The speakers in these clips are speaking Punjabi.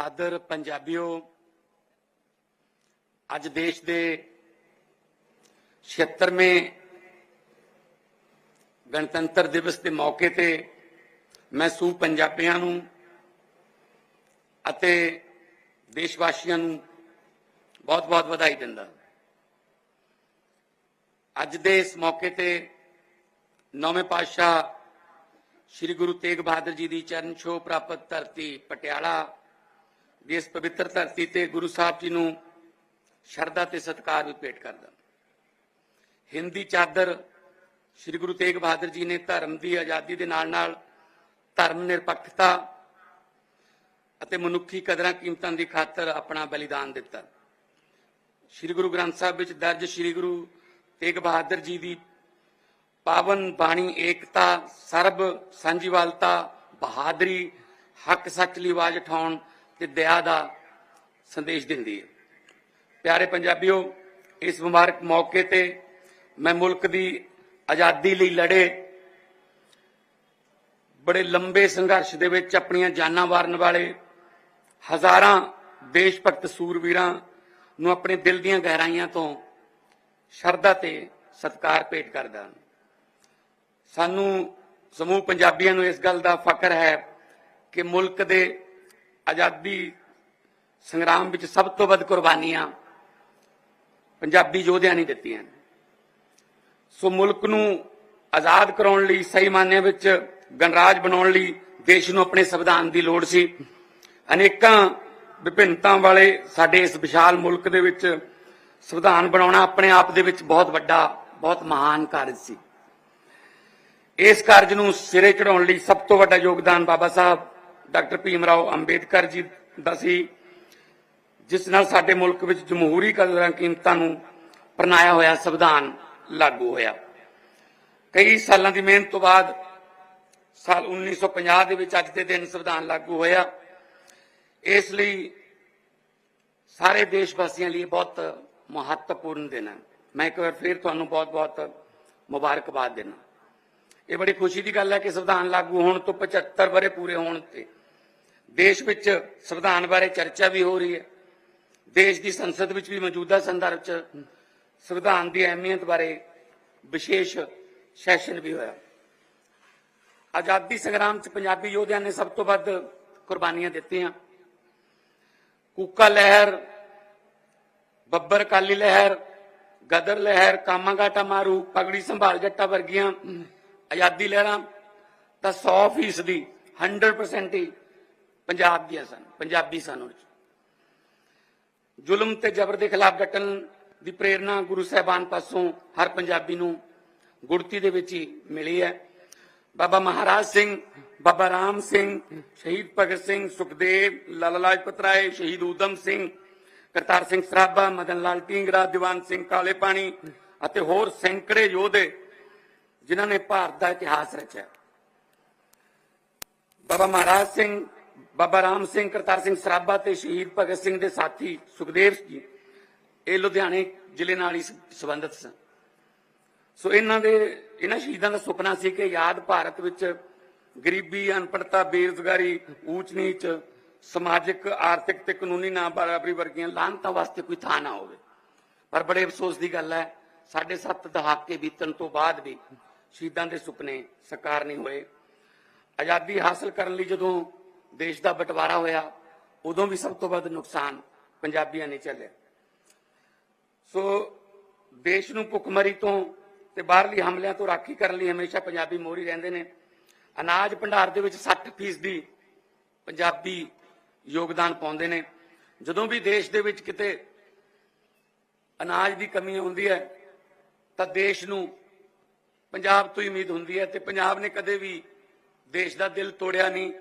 ਬਹਾਦਰ ਪੰਜਾਬੀਓ, ਅੱਜ ਦੇਸ਼ ਦੇ 76ਵੇਂ ਗਣਤੰਤਰ ਦਿਵਸ ਦੇ ਮੌਕੇ ਤੇ ਮੈਂ ਸੂ ਪੰਜਾਬੀਆਂ ਨੂੰ ਅਤੇ ਦੇਸ਼ ਵਾਸੀਆਂ ਨੂੰ ਬਹੁਤ-ਬਹੁਤ ਵਧਾਈ ਦਿੰਦਾ ਅੱਜ ਦੇ ਇਸ ਮੌਕੇ ਤੇ ਨੌਵੇਂ ਪਾਤਸ਼ਾਹ ਸ੍ਰੀ ਗੁਰੂ ਤੇਗ ਬਹਾਦਰ ਜੀ ਦੀ ਚਰਨ ਛੋਹ ਪ੍ਰਾਪਤ ਧਰਤੀ ਪਟਿਆਲਾ ਦੀ ਇਸ ਪਵਿੱਤਰ ਧਰਤੀ ਤੇ ਗੁਰੂ ਸਾਹਿਬ ਜੀ ਨੂੰ ਸ਼ਰਧਾ ਤੇ ਸਤਿਕਾਰ ਵੀ ਭੇਟ ਕਰਦਾ। ਹਿੰਦੀ ਚਾਦਰ ਸ੍ਰੀ ਗੁਰੂ ਤੇਗ ਬਹਾਦਰ ਜੀ ਨੇ ਧਰਮ ਦੀ ਆਜ਼ਾਦੀ ਦੇ ਨਾਲ ਨਾਲ ਧਰਮ ਨਿਰਪੱਖਤਾ ਅਤੇ ਮਨੁੱਖੀ ਕਦਰਾਂ ਕੀਮਤਾਂ ਦੀ ਖਾਤਰ ਆਪਣਾ ਬਲੀਦਾਨ ਦਿੱਤਾ। ਸ੍ਰੀ ਗੁਰੂ ਗ੍ਰੰਥ ਸਾਹਿਬ ਵਿੱਚ ਦਰਜ ਸ੍ਰੀ ਗੁਰੂ ਤੇਗ ਬਹਾਦਰ ਜੀ ਦੀ ਪਾਵਨ ਬਾਣੀ ਏਕਤਾ, ਸਰਬ, ਸਾਂਝੀਵਾਲਤਾ, ਬਹਾਦਰੀ, ਹੱਕ ਸੱਚ ਲਈ ਆਵਾਜ਼ ਉਠਾਉਣ ਤੇ ਦਇਆ ਦਾ ਸੰਦੇਸ਼ ਦਿੰਦੀ ਹੈ। ਪਿਆਰੇ ਪੰਜਾਬੀਓ, ਇਸ ਮੁਬਾਰਕ ਮੌਕੇ ਤੇ ਮੈਂ ਮੁਲਕ ਦੀ ਆਜ਼ਾਦੀ ਲਈ ਲੜੇ, ਬੜੇ ਲੰਬੇ ਸੰਘਰਸ਼ ਦੇ ਵਿੱਚ ਆਪਣੀਆਂ ਜਾਨਾਂ ਵਾਰਨ ਵਾਲੇ ਹਜ਼ਾਰਾਂ ਦੇਸ਼ ਭਗਤ ਸੂਰਵੀਰਾਂ ਨੂੰ ਆਪਣੇ ਦਿਲ ਦੀਆਂ ਗਹਿਰਾਈਆਂ ਤੋਂ ਸ਼ਰਧਾ ਤੇ ਸਤਿਕਾਰ ਭੇਟ ਕਰਦਾ ਸਾਨੂੰ ਸਮੂਹ ਪੰਜਾਬੀਆਂ ਨੂੰ ਇਸ ਗੱਲ ਦਾ ਫਖਰ ਹੈ ਕਿ ਮੁਲਕ ਦੇ ਆਜ਼ਾਦੀ ਸੰਗਰਾਮ ਵਿੱਚ ਸਭ ਤੋਂ ਵੱਧ ਕੁਰਬਾਨੀਆਂ ਪੰਜਾਬੀ ਯੋਧਿਆਂ ਨੇ ਦਿੱਤੀਆਂ ਸੋ ਮੁਲਕ ਨੂੰ ਆਜ਼ਾਦ ਕਰਾਉਣ ਲਈ, ਸਹੀ ਮਾਨਿਆਂ ਵਿੱਚ ਗਣਰਾਜ ਬਣਾਉਣ ਲਈ ਦੇਸ਼ ਨੂੰ ਆਪਣੇ ਸੰਵਿਧਾਨ ਦੀ ਲੋੜ ਸੀ। ਅਨੇਕਾਂ ਵਿਭਿੰਨਤਾ ਵਾਲੇ ਸਾਡੇ ਇਸ ਵਿਸ਼ਾਲ ਮੁਲਕ ਦੇ ਵਿੱਚ ਸੰਵਿਧਾਨ ਬਣਾਉਣਾ ਆਪਣੇ ਆਪ ਦੇ ਵਿੱਚ ਬਹੁਤ ਵੱਡਾ, ਬਹੁਤ ਮਹਾਨ ਕਾਰਜ ਸੀ। ਇਸ ਕਾਰਜ ਨੂੰ ਸਿਰੇ ਚੜਾਉਣ ਲਈ ਸਭ ਤੋਂ ਵੱਡਾ ਯੋਗਦਾਨ ਬਾਬਾ ਸਾਹਿਬ ਡਾਕਟਰ ਭੀਮ ਰਾਓ ਅੰਬੇਦਕਰ ਜੀ ਦਾ ਸੀ, ਜਿਸ ਨਾਲ ਸਾਡੇ ਮੁਲਕ ਵਿੱਚ ਜਮਹੂਰੀ ਕਦਰਾਂ ਕੀਮਤਾਂ ਨੂੰ ਪ੍ਰਣਾਇਆ ਹੋਇਆ ਸੰਵਿਧਾਨ ਲਾਗੂ ਹੋਇਆ। ਕਈ ਸਾਲਾਂ ਦੀ ਮਿਹਨਤ ਤੋਂ ਬਾਅਦ ਸਾਲ 1950 ਦੇ ਵਿੱਚ ਅੱਜ ਦੇ ਦਿਨ ਸੰਵਿਧਾਨ ਲਾਗੂ ਹੋਇਆ। ਇਸ ਲਈ ਸਾਰੇ ਦੇਸ਼ ਵਾਸੀਆਂ ਲਈ ਬਹੁਤ ਮਹੱਤਵਪੂਰਨ ਦਿਨ ਹੈ। ਮੈਂ ਇੱਕ ਵਾਰ ਫਿਰ ਤੁਹਾਨੂੰ ਬਹੁਤ-ਬਹੁਤ ਮੁਬਾਰਕਬਾਦ ਦੇਣਾ ਇਹ ਬੜੀ ਖੁਸ਼ੀ ਦੀ ਗੱਲ ਹੈ ਕਿ ਸੰਵਿਧਾਨ ਲਾਗੂ ਹੋਣ ਤੋਂ 75 ਬਰੇ ਪੂਰੇ ਹੋਣ ਤੇ ਦੇਸ਼ ਵਿੱਚ ਸੰਵਿਧਾਨ ਬਾਰੇ ਚਰਚਾ ਵੀ ਹੋ ਰਹੀ ਹੈ। ਦੇਸ਼ ਦੀ ਸੰਸਦ ਵਿੱਚ ਵੀ ਮੌਜੂਦਾ ਸੰਦਰਭ 'ਚ ਸੰਵਿਧਾਨ ਦੀ ਅਹਿਮੀਅਤ ਬਾਰੇ ਵਿਸ਼ੇਸ਼ ਸੈਸ਼ਨ ਵੀ ਹੋਇਆ। ਆਜ਼ਾਦੀ ਸੰਗਰਾਮ 'ਚ ਪੰਜਾਬੀ ਯੋਧਿਆਂ ਨੇ ਸਭ ਤੋਂ ਵੱਧ ਕੁਰਬਾਨੀਆਂ ਦਿੱਤੀਆਂ। ਕੂਕਾ ਲਹਿਰ, ਬੱਬਰ ਕਾਲੀ ਲਹਿਰ, ਗਦਰ ਲਹਿਰ, ਕਾਮਾਗਾਟਾ ਮਾਰੂ, ਪਗੜੀ ਸੰਭਾਲ ਜੱਟਾ ਵਰਗੀਆਂ ਆਜ਼ਾਦੀ ਲਹਿਰਾਂ ਤਾਂ 100% ਦੀ 100% ਹੀ ਪੰਜਾਬ ਦੀਆਂ ਸਨ, ਪੰਜਾਬੀ ਸਨ ਉਹ ਜ਼ੁਲਮ ਤੇ ਜ਼ਬਰ ਦੇ ਖਿਲਾਫ ਡਟਣ ਦੀ ਪ੍ਰੇਰਣਾ ਗੁਰੂ ਸਾਹਿਬਾਨ ਪਾਸੋਂ ਹਰ ਪੰਜਾਬੀ ਨੂੰ ਗੁੜਤੀ ਦੇ ਵਿੱਚ ਹੀ ਮਿਲੀ ਹੈ। ਬਾਬਾ ਮਹਾਰਾਜ ਸਿੰਘ, ਬਾਬਾ ਰਾਮ ਸਿੰਘ, ਸ਼ਹੀਦ ਭਗਤ ਸਿੰਘ, ਸੁਖਦੇਵ, ਲਾਲਾ ਲਾਜਪਤ ਰਾਏ, ਸ਼ਹੀਦ ਊਧਮ ਸਿੰਘ, ਕਰਤਾਰ ਸਿੰਘ ਸਰਾਭਾ, ਮਦਨ ਲਾਲ ਢੀਂਗਰਾ, ਦੀਵਾਨ ਸਿੰਘ ਕਾਲੇ ਪਾਣੀ ਅਤੇ ਹੋਰ ਸੈਂਕੜੇ ਯੋਧੇ ਜਿਨ੍ਹਾਂ ਨੇ ਭਾਰਤ ਦਾ ਇਤਿਹਾਸ ਰਚਿਆ। ਬਾਬਾ ਮਹਾਰਾਜ ਸਿੰਘ ਬਾਬਾ ਰਾਮ ਸਿੰਘ, ਕਰਤਾਰ ਸਿੰਘ ਸਰਾਭਾ ਤੇ ਸ਼ਹੀਦ ਭਗਤ ਸਿੰਘ ਦੇ ਸਾਥੀ ਸੁਖਦੇਵ ਜੀ, ਇਹ ਲੁਧਿਆਣੇ ਜ਼ਿਲ੍ਹੇ ਨਾਲ ਹੀ ਸੰਬੰਧਿਤ ਸਨ। ਸੋ ਇਹਨਾਂ ਦੇ, ਇਹਨਾਂ ਸ਼ਹੀਦਾਂ ਦਾ ਸੁਪਨਾ ਸੀ ਕਿ ਯਾਦ ਭਾਰਤ ਵਿੱਚ ਗਰੀਬੀ ਅਨਪੜਤਾ ਬੇਰੁਜ਼ਗਾਰੀ, ਊਚ ਨੀਚ, ਸਮਾਜਿਕ, ਆਰਥਿਕ ਤੇ ਕਾਨੂੰਨੀ ਨਾ ਬਰਾਬਰੀ ਵਰਗੀਆਂ ਲਾਂਘਤਾਂ ਵਾਸਤੇ ਕੋਈ ਥਾਂ ਨਾ ਹੋਵੇ। ਪਰ ਬੜੇ ਅਫਸੋਸ ਦੀ ਗੱਲ ਹੈ ਸਾਡੇ ਸੱਤ ਦਹਾਕੇ ਬੀਤਣ ਤੋਂ ਬਾਅਦ ਵੀ ਸ਼ਹੀਦਾਂ ਦੇ ਸੁਪਨੇ ਸਾਕਾਰ ਨਹੀਂ ਹੋਏ। ਆਜ਼ਾਦੀ ਹਾਸਲ ਕਰਨ ਲਈ ਜਦੋਂ ਦੇਸ਼ ਦਾ ਬਟਵਾਰਾ ਹੋਇਆ, ਉਦੋਂ ਵੀ ਸਭ ਤੋਂ ਵੱਧ ਨੁਕਸਾਨ ਪੰਜਾਬੀਆਂ ਨੇ ਚੱਲਿਆ। ਸੋ ਦੇਸ਼ ਨੂੰ ਭੁੱਖਮਰੀ ਤੋਂ ਤੇ ਬਾਹਰਲੀ ਹਮਲਿਆਂ ਤੋਂ ਰਾਖੀ ਕਰਨ ਲਈ ਹਮੇਸ਼ਾ ਪੰਜਾਬੀ ਮੋਹਰੀ ਰਹਿੰਦੇ ਨੇ। ਅਨਾਜ ਭੰਡਾਰ ਦੇ ਵਿੱਚ 60% ਦੀ ਪੰਜਾਬੀ ਯੋਗਦਾਨ ਪਾਉਂਦੇ ਨੇ। ਜਦੋਂ ਵੀ ਦੇਸ਼ ਦੇ ਵਿੱਚ ਕਿਤੇ ਅਨਾਜ ਦੀ ਕਮੀ ਹੁੰਦੀ ਹੈ, ਤਾਂ ਦੇਸ਼ ਨੂੰ ਪੰਜਾਬ ਤੋਂ ਹੀ ਉਮੀਦ ਹੁੰਦੀ ਹੈ ਤੇ ਪੰਜਾਬ ਨੇ ਕਦੇ ਵੀ ਦੇਸ਼ ਦਾ ਦਿਲ ਤੋੜਿਆ ਨਹੀਂ।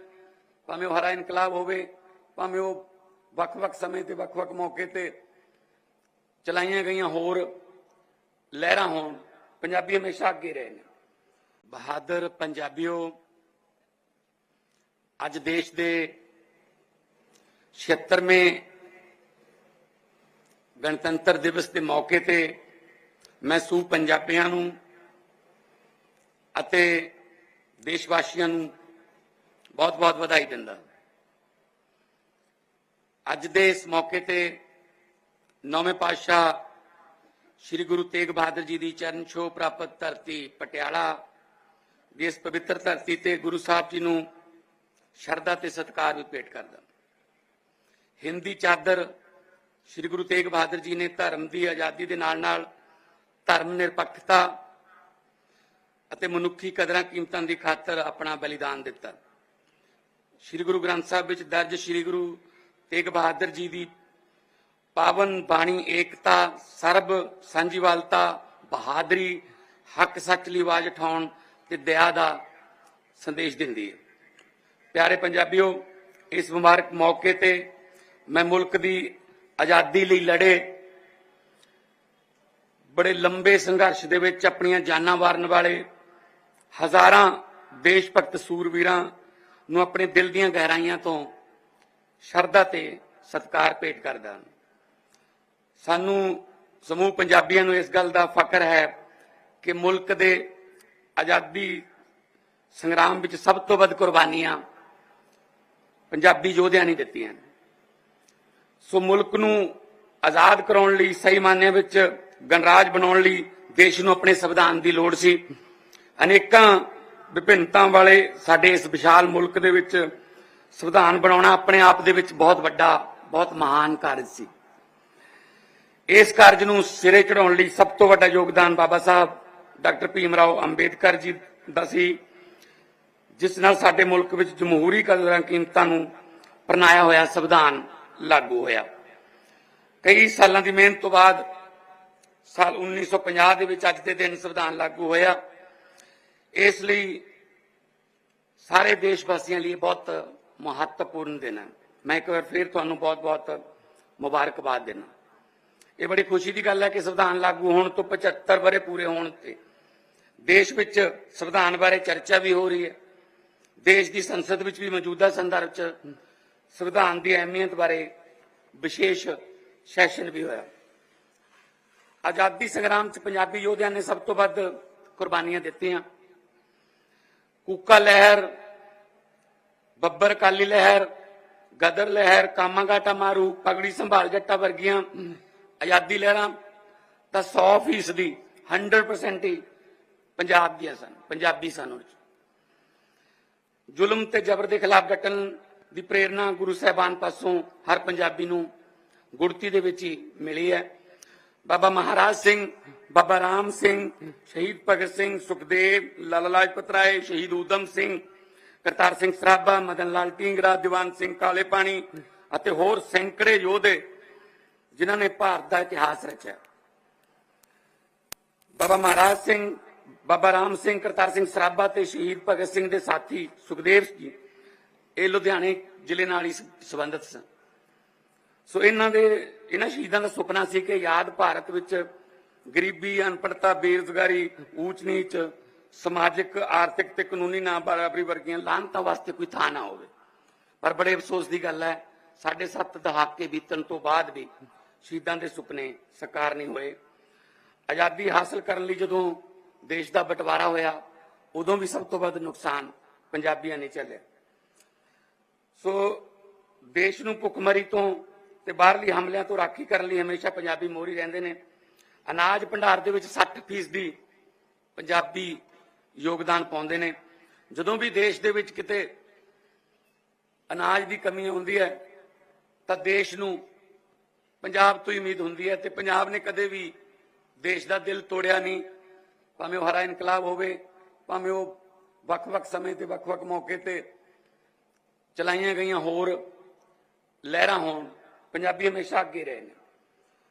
ਭਾਵੇਂ ਉਹ ਹਰਾ ਇਨਕਲਾਬ ਹੋਵੇ, ਭਾਵੇਂ ਉਹ ਵੱਖ-ਵੱਖ ਸਮੇਂ ਤੇ ਵੱਖ-ਵੱਖ ਮੌਕੇ ਤੇ ਚਲਾਈਆਂ ਗਈਆਂ ਹੋਰ ਲਹਿਰਾਂ ਹੋਣ, ਪੰਜਾਬੀ ਹਮੇਸ਼ਾ ਅੱਗੇ ਰਹੇ ਨੇ ਬਹਾਦਰ ਪੰਜਾਬੀਓ, ਅੱਜ ਦੇਸ਼ ਦੇ 76ਵੇਂ ਗਣਤੰਤਰ ਦਿਵਸ ਦੇ ਮੌਕੇ ਤੇ ਮੈਂ ਸੂ ਪੰਜਾਬੀਆਂ ਨੂੰ ਅਤੇ ਦੇਸ਼ ਵਾਸੀਆਂ ਨੂੰ ਬਹੁਤ-ਬਹੁਤ ਵਧਾਈ ਦਿੰਦਾ ਅੱਜ ਦੇ ਇਸ ਮੌਕੇ ਤੇ ਨੌਵੇਂ ਪਾਤਸ਼ਾਹ ਸ੍ਰੀ ਗੁਰੂ ਤੇਗ ਬਹਾਦਰ ਜੀ ਦੀ ਚਰਨ ਛੋਹ ਪ੍ਰਾਪਤ ਧਰਤੀ ਪਟਿਆਲਾ ਦੀ ਇਸ ਪਵਿੱਤਰ ਧਰਤੀ ਤੇ ਗੁਰੂ ਸਾਹਿਬ ਜੀ ਨੂੰ ਸ਼ਰਧਾ ਤੇ ਸਤਿਕਾਰ ਵੀ ਭੇਟ ਕਰਦਾ ਹਿੰਦੀ ਚਾਦਰ ਸ੍ਰੀ ਗੁਰੂ ਤੇਗ ਬਹਾਦਰ ਜੀ ਨੇ ਧਰਮ ਦੀ ਆਜ਼ਾਦੀ ਦੇ ਨਾਲ ਨਾਲ ਧਰਮ ਨਿਰਪੱਖਤਾ ਅਤੇ ਮਨੁੱਖੀ ਕਦਰਾਂ ਕੀਮਤਾਂ ਦੀ ਖਾਤਰ ਆਪਣਾ ਬਲੀਦਾਨ ਦਿੱਤਾ। ਸ੍ਰੀ ਗੁਰੂ ਗ੍ਰੰਥ ਸਾਹਿਬ ਵਿੱਚ ਦਰਜ ਸ੍ਰੀ ਗੁਰੂ ਤੇਗ ਬਹਾਦਰ ਜੀ ਦੀ ਪਾਵਨ ਬਾਣੀ, ਏਕਤਾ, ਸਰਬ ਸਾਂਝੀਵਾਲਤਾ ਬਹਾਦਰੀ, ਹੱਕ ਸੱਚ ਲਈ ਆਵਾਜ਼ ਉਠਾਉਣ ਤੇ ਦਇਆ ਦਾ ਸੰਦੇਸ਼ ਦਿੰਦੀ ਹੈ। ਪਿਆਰੇ ਪੰਜਾਬੀਓ, ਇਸ ਮੁਬਾਰਕ ਮੌਕੇ ਤੇ ਮੈਂ ਮੁਲਕ ਦੀ ਆਜ਼ਾਦੀ ਲਈ ਲੜੇ, ਬੜੇ ਲੰਬੇ ਸੰਘਰਸ਼ ਦੇ ਵਿੱਚ ਆਪਣੀਆਂ ਜਾਨਾਂ ਵਾਰਨ ਵਾਲੇ ਹਜ਼ਾਰਾਂ ਦੇਸ਼ ਭਗਤ ਸੂਰਵੀਰਾਂ ਨੂੰ ਆਪਣੇ ਦਿਲ ਦੀਆਂ ਗਹਿਰਾਈਆਂ ਤੋਂ ਸ਼ਰਧਾ ਤੇ ਸਤਿਕਾਰ ਭੇਟ ਕਰਦਾ ਹਾਂ। ਸਾਨੂੰ ਸਮੂਹ ਪੰਜਾਬੀਆਂ ਨੂੰ ਇਸ ਗੱਲ ਦਾ ਫਖਰ ਹੈ ਕਿ ਮੁਲਕ ਦੇ ਆਜ਼ਾਦੀ ਸੰਗਰਾਮ ਵਿੱਚ ਸਭ ਤੋਂ ਵੱਧ ਕੁਰਬਾਨੀਆਂ ਪੰਜਾਬੀ ਯੋਧਿਆਂ ਨੇ ਦਿੱਤੀਆਂ ਸੋ ਮੁਲਕ ਨੂੰ ਆਜ਼ਾਦ ਕਰਾਉਣ ਲਈ, ਸਹੀ ਮਾਨਿਆਂ ਵਿੱਚ ਗਣਰਾਜ ਬਣਾਉਣ ਲਈ ਦੇਸ਼ ਨੂੰ ਆਪਣੇ ਸੰਵਿਧਾਨ ਦੀ ਲੋੜ ਸੀ। ਅਨੇਕਾਂ ਵਿਭਿੰਨਤਾ ਵਾਲੇ ਸਾਡੇ ਇਸ ਵਿਸ਼ਾਲ ਮੁਲਕ ਦੇ ਵਿੱਚ ਸੰਵਿਧਾਨ ਬਣਾਉਣਾ ਆਪਣੇ ਆਪ ਦੇ ਵਿੱਚ ਬਹੁਤ ਵੱਡਾ, ਬਹੁਤ ਮਹਾਨ ਕਾਰਜ ਸੀ। ਇਸ ਕਾਰਜ ਨੂੰ ਸਿਰੇ ਚੜਾਉਣ ਲਈ ਸਭ ਤੋਂ ਵੱਡਾ ਯੋਗਦਾਨ ਬਾਬਾ ਸਾਹਿਬ, ਡਾਕਟਰ ਭੀਮ ਰਾਓ ਅੰਬੇਦਕਰ ਜੀ ਦਾ ਸੀ, ਜਿਸ ਨਾਲ ਸਾਡੇ ਮੁਲਕ ਵਿੱਚ ਜਮਹੂਰੀ ਕਦਰਾਂ ਕੀਮਤਾਂ ਨੂੰ ਪ੍ਰਣਾਇਆ ਹੋਇਆ ਸੰਵਿਧਾਨ ਲਾਗੂ ਹੋਇਆ। ਕਈ ਸਾਲਾਂ ਦੀ ਮਿਹਨਤ ਤੋਂ ਬਾਅਦ ਸਾਲ 1950 ਦੇ ਵਿੱਚ ਅੱਜ ਦੇ ਦਿਨ ਸੰਵਿਧਾਨ ਲਾਗੂ ਹੋਇਆ। ਇਸ ਲਈ ਸਾਰੇ ਦੇਸ਼ ਵਾਸੀਆਂ ਲਈ ਬਹੁਤ ਮਹੱਤਵਪੂਰਨ ਦਿਨ ਹੈ। ਮੈਂ ਇੱਕ ਵਾਰ ਫਿਰ ਤੁਹਾਨੂੰ ਬਹੁਤ-ਬਹੁਤ ਮੁਬਾਰਕਬਾਦ ਦੇਣਾ ਇਹ ਬੜੀ ਖੁਸ਼ੀ ਦੀ ਗੱਲ ਹੈ ਕਿ ਸੰਵਿਧਾਨ ਲਾਗੂ ਹੋਣ ਤੋਂ 75 ਬਰੇ ਪੂਰੇ ਹੋਣ ਤੇ ਦੇਸ਼ ਵਿੱਚ ਸੰਵਿਧਾਨ ਬਾਰੇ ਚਰਚਾ ਵੀ ਹੋ ਰਹੀ ਹੈ। ਦੇਸ਼ ਦੀ ਸੰਸਦ ਵਿੱਚ ਵੀ ਮੌਜੂਦਾ ਸੰਦਰਭ 'ਚ ਸੰਵਿਧਾਨ ਦੀ ਅਹਿਮੀਅਤ ਬਾਰੇ ਵਿਸ਼ੇਸ਼ ਸੈਸ਼ਨ ਵੀ ਹੋਇਆ। ਆਜ਼ਾਦੀ ਸੰਗਰਾਮ 'ਚ ਪੰਜਾਬੀ ਯੋਧਿਆਂ ਨੇ ਸਭ ਤੋਂ ਵੱਧ ਕੁਰਬਾਨੀਆਂ ਦਿੱਤੀਆਂ। ਕੂਕਾ ਲਹਿਰ, ਬੱਬਰ ਕਾਲੀ ਲਹਿਰ, ਗਦਰ ਲਹਿਰ, ਕਾਮਾਗਾਟਾ ਮਾਰੂ, ਪਗੜੀ ਸੰਭਾਲ ਜੱਟਾ ਵਰਗੀਆਂ ਆਜ਼ਾਦੀ ਲਹਿਰਾਂ ਤਾਂ 100% ਦੀ 100% ਹੀ ਪੰਜਾਬ ਦੀਆਂ ਸਨ, ਪੰਜਾਬੀ ਸਨ ਉਹ 'ਚ। ਜ਼ੁਲਮ ਤੇ ਜ਼ਬਰ ਦੇ ਖਿਲਾਫ ਡਟਣ ਦੀ ਪ੍ਰੇਰਣਾ ਗੁਰੂ ਸਾਹਿਬਾਨ ਪਾਸੋਂ ਹਰ ਪੰਜਾਬੀ ਨੂੰ ਗੁੜਤੀ ਦੇ ਵਿੱਚ ਹੀ ਮਿਲੀ ਹੈ। ਬਾਬਾ ਮਹਾਰਾਜ ਸਿੰਘ ਬਾਬਾ ਰਾਮ ਸਿੰਘ, ਸ਼ਹੀਦ ਭਗਤ ਸਿੰਘ, ਸੁਖਦੇਵ, ਲਾਲਾ ਲਾਜਪਤ ਰਾਏ, ਸ਼ਹੀਦ ਊਧਮ ਸਿੰਘ, ਕਰਤਾਰ ਸਿੰਘ ਸਰਾਭਾ, ਮਦਨ ਲਾਲ ਢੀਂਗਰਾ, ਦੀਵਾਨ ਸਿੰਘ ਕਾਲੇ ਪਾਣੀ ਅਤੇ ਹੋਰ ਸੈਂਕੜੇ ਯੋਧੇ ਜਿਨ੍ਹਾਂ ਨੇ ਭਾਰਤ ਦਾ ਇਤਿਹਾਸ ਰਚਿਆ। ਬਾਬਾ ਮਹਾਰਾਜ ਸਿੰਘ, ਬਾਬਾ ਰਾਮ ਸਿੰਘ, ਕਰਤਾਰ ਸਿੰਘ ਸਰਾਭਾ ਤੇ ਸ਼ਹੀਦ ਭਗਤ ਸਿੰਘ ਦੇ ਸਾਥੀ ਸੁਖਦੇਵ ਜੀ, ਇਹ ਲੁਧਿਆਣੇ ਜ਼ਿਲ੍ਹੇ ਨਾਲ ਹੀ ਸੰਬੰਧਿਤ ਸਨ। ਸੋ ਇਹਨਾਂ ਦੇ, ਇਹਨਾਂ ਸ਼ਹੀਦਾਂ ਦਾ ਸੁਪਨਾ ਸੀ ਕਿ ਯਾਦ ਭਾਰਤ ਵਿੱਚ ਗਰੀਬੀ ਅਨਪੜਤਾ ਬੇਰੁਜ਼ਗਾਰੀ, ਊਚ ਨੀਚ, ਸਮਾਜਿਕ, ਆਰਥਿਕ ਤੇ ਕਾਨੂੰਨੀ ਨਾ ਬਰਾਬਰੀ ਵਰਗੀਆਂ ਲਾਹਨਤਾਂ ਵਾਸਤੇ ਕੋਈ ਥਾਂ ਨਾ ਹੋਵੇ। ਪਰ ਬੜੇ ਅਫਸੋਸ ਦੀ ਗੱਲ ਹੈ ਸਾਡੇ ਸੱਤ ਦਹਾਕੇ ਬੀਤਣ ਤੋਂ ਬਾਅਦ ਵੀ ਸ਼ਹੀਦਾਂ ਦੇ ਸੁਪਨੇ ਸਾਕਾਰ ਨਹੀਂ ਹੋਏ। ਆਜ਼ਾਦੀ ਹਾਸਲ ਕਰਨ ਲਈ ਜਦੋਂ ਦੇਸ਼ ਦਾ ਬਟਵਾਰਾ ਹੋਇਆ, ਉਦੋਂ ਵੀ ਸਭ ਤੋਂ ਵੱਧ ਨੁਕਸਾਨ ਪੰਜਾਬੀਆਂ ਨੇ ਝੱਲਿਆ। ਸੋ ਦੇਸ਼ ਨੂੰ ਭੁੱਖਮਰੀ ਤੋਂ ਤੇ ਬਾਹਰਲੀ ਹਮਲਿਆਂ ਤੋਂ ਰਾਖੀ ਕਰਨ ਲਈ ਹਮੇਸ਼ਾ ਪੰਜਾਬੀ ਮੋਹਰੀ ਰਹਿੰਦੇ ਨੇ। ਅਨਾਜ ਭੰਡਾਰ ਦੇ ਵਿੱਚ 60% ਦੀ ਪੰਜਾਬੀ ਯੋਗਦਾਨ ਪਾਉਂਦੇ ਨੇ। ਜਦੋਂ ਵੀ ਦੇਸ਼ ਦੇ ਵਿੱਚ ਕਿਤੇ ਅਨਾਜ ਦੀ ਕਮੀ ਹੁੰਦੀ ਹੈ, ਤਾਂ ਦੇਸ਼ ਨੂੰ ਪੰਜਾਬ ਤੋਂ ਹੀ ਉਮੀਦ ਹੁੰਦੀ ਹੈ ਤੇ ਪੰਜਾਬ ਨੇ ਕਦੇ ਵੀ ਦੇਸ਼ ਦਾ ਦਿਲ ਤੋੜਿਆ ਨਹੀਂ। ਭਾਵੇਂ ਉਹ ਹਰਾ ਇਨਕਲਾਬ ਹੋਵੇ, ਭਾਵੇਂ ਉਹ ਵੱਖ-ਵੱਖ ਸਮੇਂ ਤੇ ਵੱਖ-ਵੱਖ ਮੌਕੇ ਤੇ ਚਲਾਈਆਂ ਗਈਆਂ ਹੋਰ ਲਹਿਰਾਂ ਹੋਣ, ਪੰਜਾਬੀ ਹਮੇਸ਼ਾ ਅੱਗੇ ਰਹੇ ਨੇ